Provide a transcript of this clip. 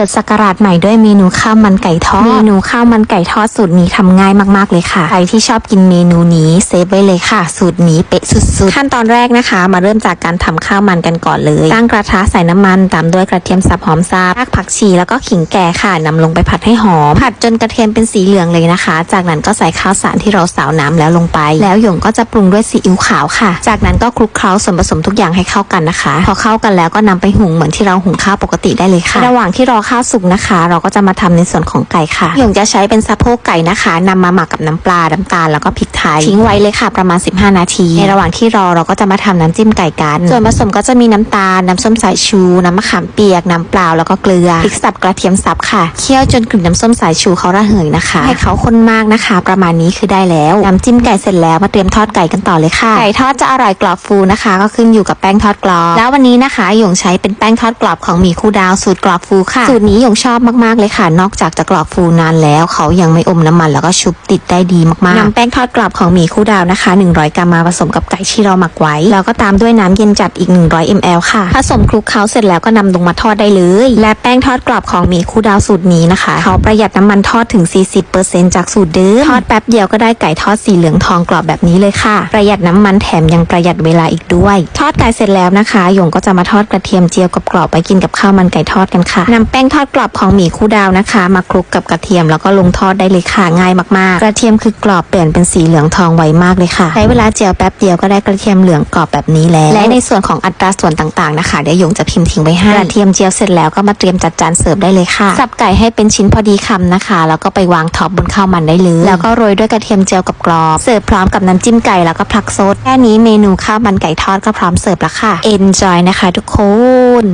ปิดสกราชใหม่ด้วยเมนูข้าวมันไก่ทอด เมนูข้าวมันไก่ทอดสูตรนี้ทำง่ายมากๆเลยค่ะ ใครที่ชอบกินเมนูนี้เซฟไว้เลยค่ะ สูตรนี้เป๊ะสุดๆ ขั้นตอนแรกนะคะ มาเริ่มจากการทำข้าวมันกันก่อนเลยตั้งกระทะใส่น้ำมันตามด้วยกระเทียมสับหอมซาบรากผักชีแล้วก็ขิงแก่ค่ะนำลงไปผัดให้หอม ผัดจนกระเทียมเป็นสีเหลืองเลยนะคะ จากนั้นก็ใส่ข้าวสารที่เราสาวน้ำแล้วลงไป แล้วหยงก็จะปรุงด้วยซีอิ๊วขาวค่ะ จากนั้นก็คลุกเคล้าส่วนผสมทุกอย่างให้เข้ากันนะคะ พอเข้ากันแล้วก็นำไปหุงเหมือนที่เราหุงข้าวปกติได้เลยค่ะ ระหว่างที่รอข้าวสุกนะคะ เราก็จะมาทำในส่วนของไก่ค่ะหยงจะใช้เป็นสะโพกไก่นะคะนำมาหมักกับน้ำปลาน้ำตาลแล้วก็พริกไทยทิ้งไว้เลยค่ะประมาณ 15 นาที ในระหว่างที่รอเราก็จะมาทำน้ำจิ้มไก่กัน ส่วนผสมก็จะมีน้ำตาลน้ำส้มสายชูน้ำมะขามเปียกน้ำเปล่าแล้วก็เกลือพริกสับกระเทียมสับค่ะเคี่ยวจนกลิ่นน้ำส้มสายชูเขาระเหยนะคะ ให้เขาข้นมากนะคะ ประมาณนี้คือได้แล้วน้ำจิ้มไก่เสร็จแล้วมาเตรียมทอดไก่กันต่อเลยค่ะไก่ทอดจะอร่อยกรอบฟูนะคะ ก็ขึ้นอยู่กับแป้งทอดกรอบแล้ววันนี้นะคะหยงใช้เป็นแป้งทอดกรอบของหมีคู่ดาวสูตรกรอบฟูค่ะสูตรนี้ยงชอบมากๆเลยค่ะ นอกจากจะกรอบฟูนานแล้ว เขายังไม่อมน้ำมันแล้วก็ชุบติดได้ดีมากๆนำแป้งทอดกรอบของหมี่คู่ดาวนะคะ 100 กรัมมาผสมกับไก่ที่เราหมักไว้ แล้วก็ตามด้วยน้ำเย็นจัดอีก 100 ml ค่ะ ผสมคลุกเคล้าเสร็จแล้วก็นำลงมาทอดได้เลย และแป้งทอดกรอบของหมี่คู่ดาวสูตรนี้นะคะ เขาประหยัดน้ำมันทอดถึง 40%จากสูตรเดิมทอดแป๊บเดียวก็ได้ไก่ทอดสีเหลืองทองกรอบแบบนี้เลยค่ะ ประหยัดน้ำมันแถมยังประหยัดเวลาอีกด้วย ทอดไก่เสร็จแล้วนะคะหยงก็จะมาทอดกระเทียมเจียวกับกรอบไปกินกับข้าวมันไก่ทอดกันค่ะนำแป้งทอดกรอบของหมี่คู่ดาวนะคะ มาคลุกกับกระเทียมแล้วก็ลงทอดได้เลยค่ะง่ายมากๆ กระเทียมคือกรอบเปลี่ยนเป็นสีเหลืองทองไวมากเลยค่ะ ใช้เวลาเจียวแป๊บเดียวก็ได้กระเทียมเหลืองกรอบแบบนี้แล้ว และในส่วนของอัตราส่วนต่างๆนะคะเดี๋ยวหยงจะพิมพ์ทิ้งไว้ให้กระเทียมเจียวเสร็จแล้วก็มาเตรียมจัดจานเสิร์ฟได้เลยค่ะ สับไก่ให้เป็นชิ้นพอดีคำนะคะ แล้วก็ไปวางท็อปบนข้าวมันได้เลย แล้วก็โรยด้วยกระเทียมเจียวกับกรอบเสิร์ฟพร้อมกับน้ำจิ้มไก่แล้วก็ผักสดแค่นี้เมนูข้าวมันไก่ทอดก็พร้อมเสิร์ฟแล้วค่ะ enjoy นะคะทุกคน